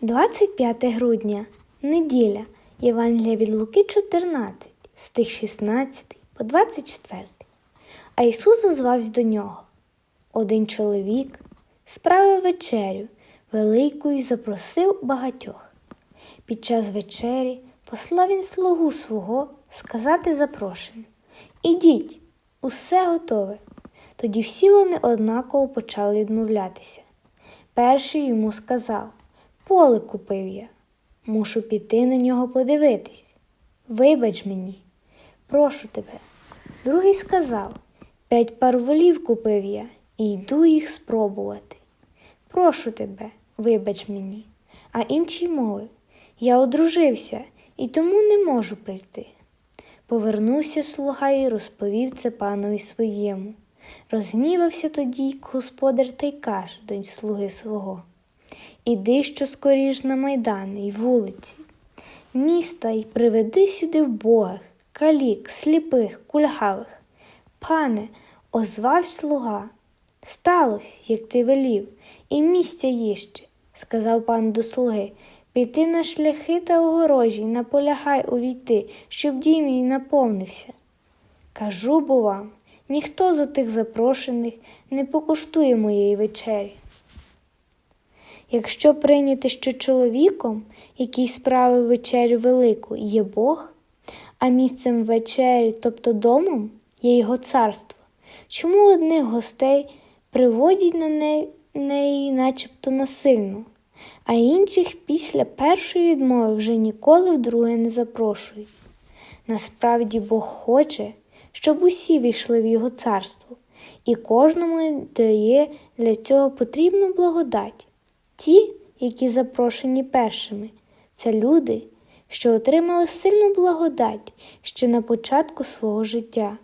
25 грудня, неділя, Євангелія від Луки 14, стих 16 по 24. А Ісус озвався до нього. Один чоловік справив вечерю велику і запросив багатьох. Під час вечері послав він слугу свого сказати запрошеним Ідіть, усе готове. Тоді всі вони однаково почали відмовлятися. Перший йому сказав Поле купив я, мушу піти на нього подивитись. Вибач мені, прошу тебе. Другий сказав П'ять пар волів купив я і йду їх спробувати. Прошу тебе, вибач мені. А інший мовив Я одружився і тому не можу прийти. Повернувся слуга і розповів це панові своєму. Розгнівався тоді господар та й каже до слуги свого Іди що скоріш на майдани й вулиці, міста й приведи сюди вбогих, калік, сліпих, кульгавих. Пане, озвав слуга. Сталось, як ти велів, і місця їще, сказав пан до слуги. Піти на шляхи та огорожі, наполягай увійти, щоб дім мій наповнився. Кажу бо вам, ніхто з отих запрошених не покуштує моєї вечері. Якщо прийняти, що чоловіком, який справив вечерю велику, є Бог, а місцем вечері, тобто домом, є його царство, чому одних гостей приводять на не- неї начебто насильно, а інших після першої відмови вже ніколи вдруге не запрошують? Насправді Бог хоче, щоб усі війшли в Його царство, і кожному дає для цього потрібну благодать. Ті, які запрошені першими, це люди, що отримали сильну благодать ще на початку свого життя.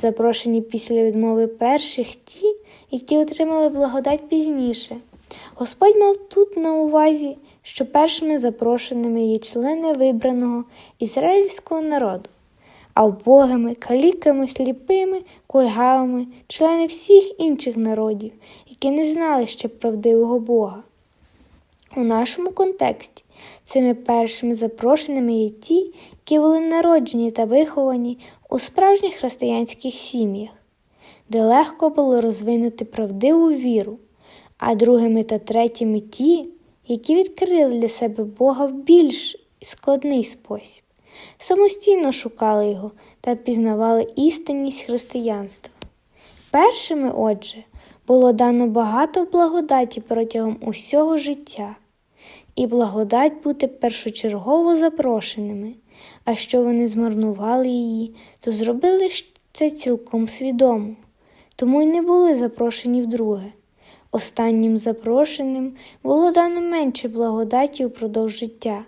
Запрошені після відмови перших ті, які отримали благодать пізніше. Господь мав тут на увазі, що першими запрошеними є члени вибраного ізраїльського народу, а вбогими, каліками, сліпими, кульгавими, члени всіх інших народів, які не знали ще правдивого Бога. У нашому контексті цими першими запрошеними є ті, які були народжені та виховані у справжніх християнських сім'ях, де легко було розвинути правдиву віру, а другими та третіми ті, які відкрили для себе Бога в більш складний спосіб, самостійно шукали його та пізнавали істинність християнства. Першими, отже, було дано багато благодаті протягом усього життя, і благодать бути першочергово запрошеними, а що вони змарнували її, то зробили це цілком свідомо, тому й не були запрошені вдруге. Останнім запрошеним було дано менше благодаті упродовж життя,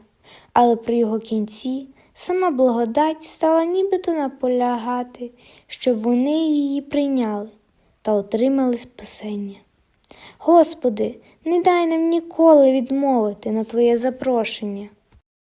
але при його кінці сама благодать стала нібито наполягати, щоб вони її прийняли та отримали спасення. Господи, не дай нам ніколи відмовити на Твоє запрошення.